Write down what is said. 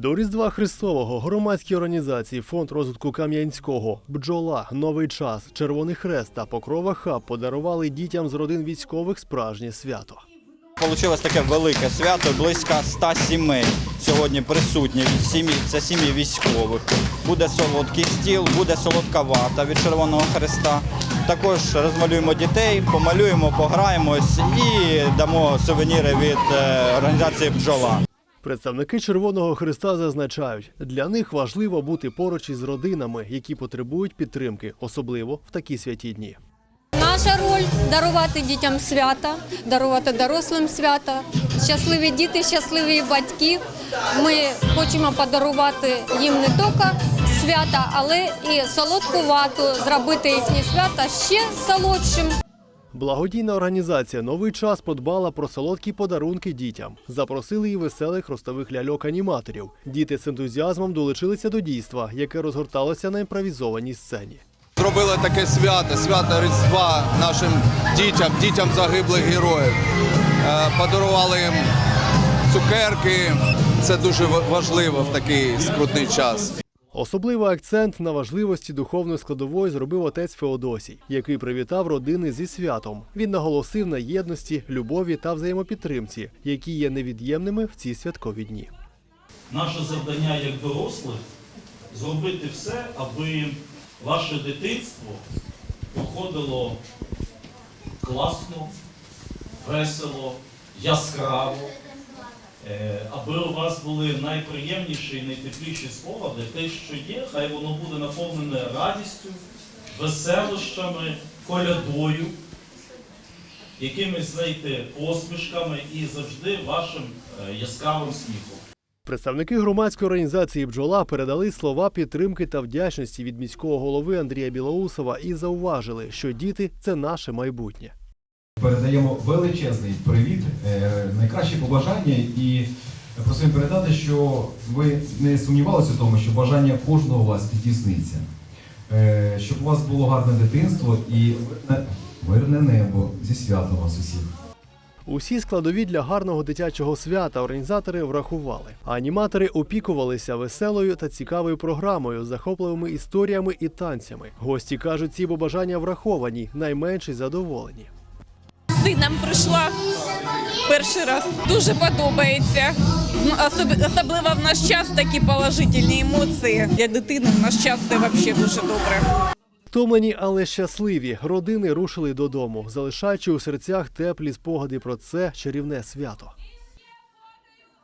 До Різдва Христового громадські організації Фонд розвитку Кам'янського, Бджола, Новий час, Червоний Хрест та Покрова Хаб подарували дітям з родин військових справжнє свято. Получилось таке велике свято, близько 100 сімей сьогодні присутні. Сім'ї, це сім'ї військових. Буде солодкий стіл, буде солодка вата від Червоного Хреста. Також розмалюємо дітей, помалюємо, пограємось і дамо сувеніри від е, організації Бджола. Представники Червоного Христа зазначають, для них важливо бути поруч із родинами, які потребують підтримки, особливо в такі святі дні. Наша роль дарувати дітям свята, дарувати дорослим свята. Щасливі діти, щасливі батьки. Ми хочемо подарувати їм не тільки свята, але і солодку вату, зробити їхні свята ще солодшим. Благодійна організація Новий час подбала про солодкі подарунки дітям. Запросили і веселих ростових ляльок-аніматорів. Діти з ентузіазмом долучилися до дійства, яке розгорталося на імпровізованій сцені. Зробили таке свято, свято Різдва нашим дітям, дітям загиблих героїв. Е, Подарували їм цукерки. Це дуже важливо в такий скрутний час. Особливий акцент на важливості духовної складової зробив отець Феодосій, який привітав родини зі святом. Він наголосив на єдності, любові та взаємопідтримці, які є невід'ємними в ці святкові дні. Наше завдання як дорослих зробити все, аби ваше дитинство проходило класно, весело, яскраво, аби у вас були найприємніші і найтепліші спогади, те, що є, хай воно буде наповнене радістю, веселощами, колядою, якимись, знаєте, посмішками і завжди вашим е, яскравим сміхом. Представники громадської організації Бджола передали слова підтримки та вдячності від міського голови Андрія Білоусова і зауважили, що діти це наше майбутнє. Передаємо величезний привіт, е, найкращі побажання і просимо передати, що ви не сумнівалися в тому, що бажання кожного у вас підтісниться. Е, Щоб у вас було гарне дитинство і мирне, небо зі святом вас усіх. Усі складові для гарного дитячого свята організатори врахували. Аніматори опікувалися веселою та цікавою програмою, захопливими історіями і танцями. Гості кажуть, ці побажання враховані, найменші задоволені. Сином прийшла перший раз. Дуже подобається. Ну, особ- Особливо в наш час такі положительні емоції. Для дитини в наш час це взагалі дуже добре. Втомлені, але щасливі родини рушили додому, залишаючи у серцях теплі спогади про це чарівне свято.